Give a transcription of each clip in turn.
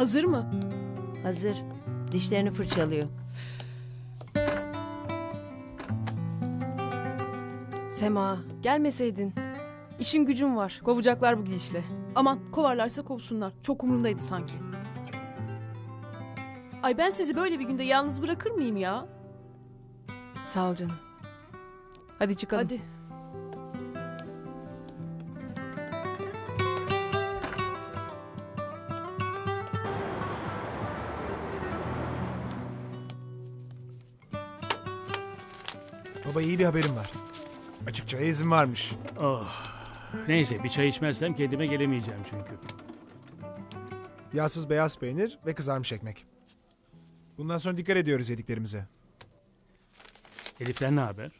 Hazır mı? Hazır. Dişlerini fırçalıyor. Sema gelmeseydin. İşin gücün var. Kovacaklar bu gidişle. Aman kovarlarsa kovsunlar. Çok umurumdaydı sanki. Ay ben sizi böyle bir günde yalnız bırakır mıyım ya? Sağ ol canım. Hadi çıkalım. Hadi. Baba iyi bir haberim var. Açıkçaya izin varmış. Oh. Neyse bir çay içmezsem kendime gelemeyeceğim çünkü. Yağsız beyaz peynir ve kızarmış ekmek. Bundan sonra dikkat ediyoruz yediklerimize. Elif'ten ne haber?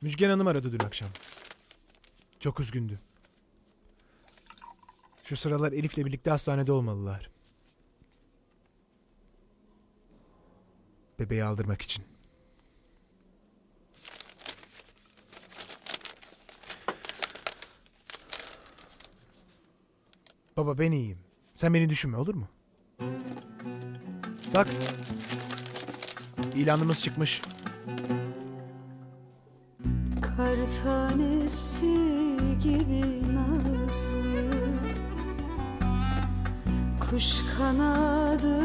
Müjgan Hanım aradı dün akşam. Çok üzgündü. Şu sıralar Elif'le birlikte hastanede olmalılar. Bebeği aldırmak için. Baba ben iyiyim. Sen beni düşünme olur mu? Bak. İlanımız çıkmış. Kar tanesi gibi nazlı Kuş kanadı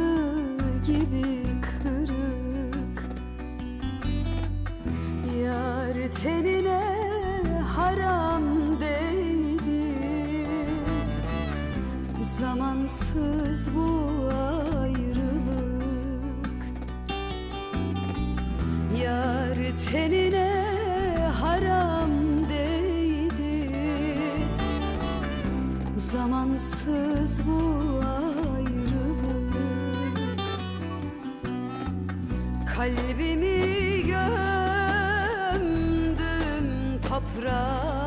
gibi kırık Yar tenine haram Zamansız bu ayrılık. Yar tenine haram değdi. Zamansız bu ayrılık. Kalbimi gömdüm toprağa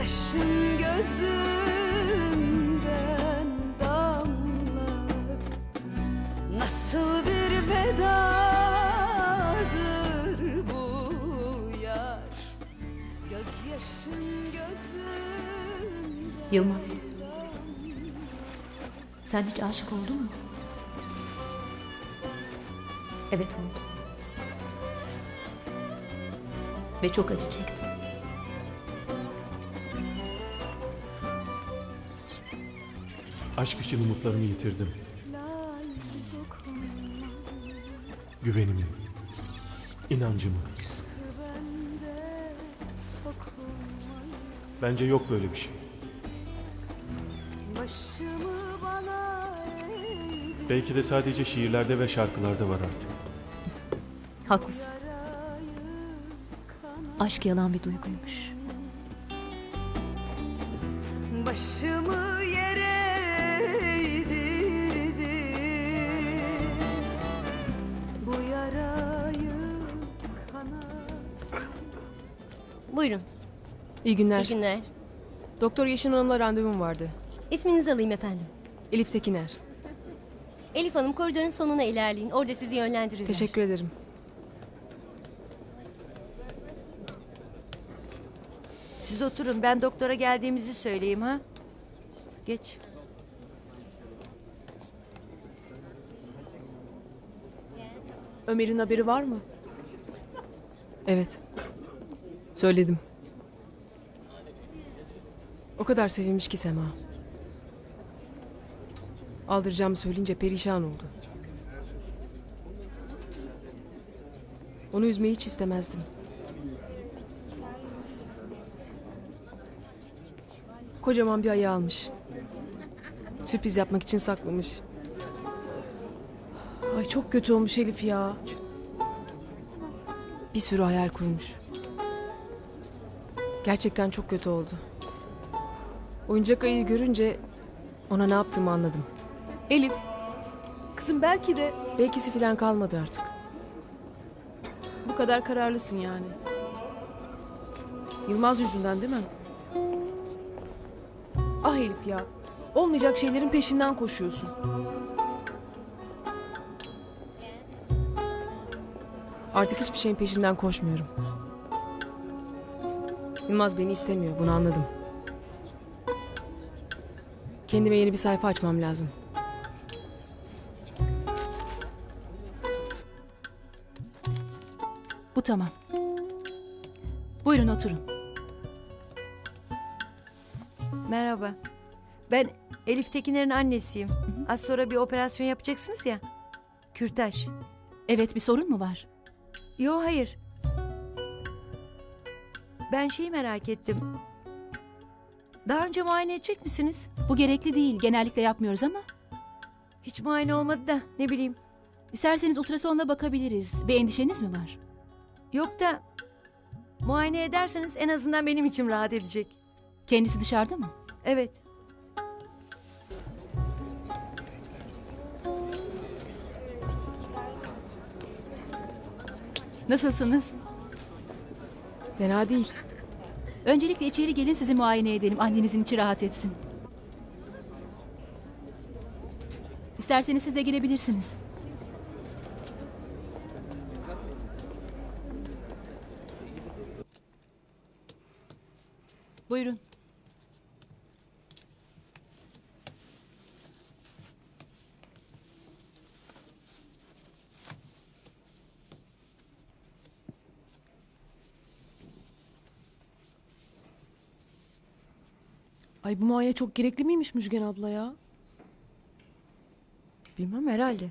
Gözyaşın gözümden damlat Nasıl bir vedadır bu yar Gözyaşın gözümden Yılmaz. Sen hiç aşık oldun mu? Evet oldum. Ve çok acı çektim. Aşk için umutlarımı yitirdim. Güvenimi, inancımı. Bence yok böyle bir şey. Başımı bana eğdi Belki de sadece şiirlerde ve şarkılarda var artık. Haklısın. Aşk yalan bir duyguymuş. Başımı yere eğdirdi Bu yarayı kanat Buyurun. İyi günler. İyi günler. Doktor Yeşim Hanım'la randevum vardı. İsminizi alayım efendim. Elif Tekiner. Elif Hanım koridorun sonuna ilerleyin. Orada sizi yönlendirirler. Teşekkür ederim. Siz oturun ben doktora geldiğimizi söyleyeyim ha. Geç. Ömer'in haberi var mı? Evet. Söyledim. O kadar sevinmiş ki Sema. Aldıracağımı söyleyince perişan oldu. Onu üzmeyi hiç istemezdim. Kocaman bir ayı almış. Sürpriz yapmak için saklamış. Ay çok kötü olmuş Elif ya. Bir sürü hayal kurmuş. Gerçekten çok kötü oldu. Oyuncak ayıyı görünce ona ne yaptığımı anladım. Elif. Kızım belki de Belkisi falan kalmadı artık. bu kadar kararlısın yani. Yılmaz yüzünden değil mi? Ah Elif ya. Olmayacak şeylerin peşinden koşuyorsun. Artık hiçbir şeyin peşinden koşmuyorum. Yılmaz beni istemiyor. Bunu anladım. Kendime yeni bir sayfa açmam lazım. Bu tamam. Buyurun oturun. Merhaba. Ben Elif Tekiner'in annesiyim. Az sonra bir operasyon yapacaksınız ya. Kürtaj. Evet bir sorun mu var? Yo hayır. Ben şeyi merak ettim. Daha önce muayene edecek misiniz? Bu gerekli değil. Genellikle yapmıyoruz ama. Hiç muayene olmadı da ne bileyim. İsterseniz ultrasonla bakabiliriz. Bir endişeniz mi var? Yok da muayene ederseniz en azından benim içim rahat edecek. Kendisi dışarıda mı? Evet. Nasılsınız? Fena değil. Öncelikle içeri gelin sizi muayene edelim. Annenizin içi rahat etsin. İsterseniz siz de gelebilirsiniz. Buyurun. Ay bu muayene çok gerekli miymiş Müjgan abla ya? Bilmem herhalde.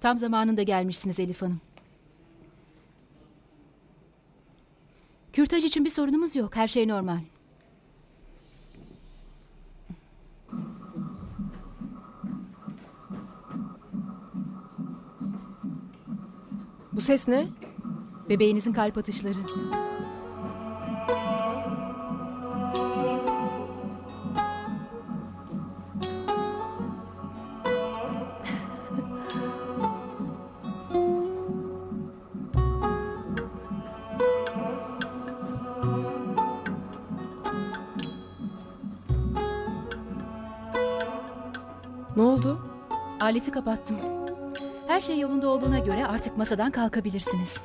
Tam zamanında gelmişsiniz Elif Hanım. Kürtaj için bir sorunumuz yok. Her şey normal. Bu ses ne? Bebeğinizin kalp atışları. Ne oldu? Aleti kapattım. Her şey yolunda olduğuna göre artık masadan kalkabilirsiniz.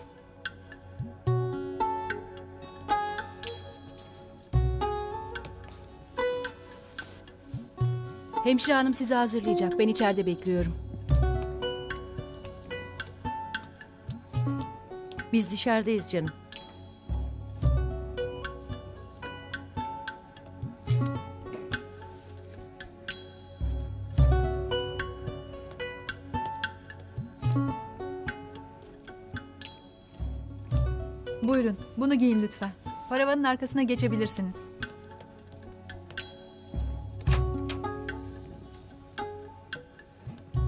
Hemşire hanım sizi hazırlayacak. Ben içeride bekliyorum. Biz dışarıdayız canım. Buyurun, bunu giyin lütfen. Paravanın arkasına geçebilirsiniz.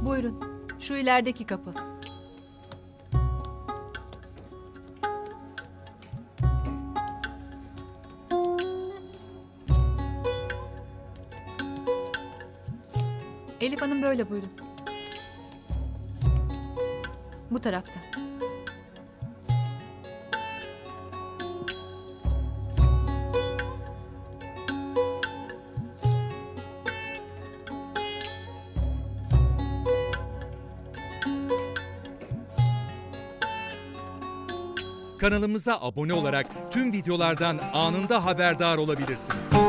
Buyurun, şu ilerideki kapı. Elif Hanım böyle buyurun. Bu tarafta. Kanalımıza abone olarak tüm videolardan anında haberdar olabilirsiniz.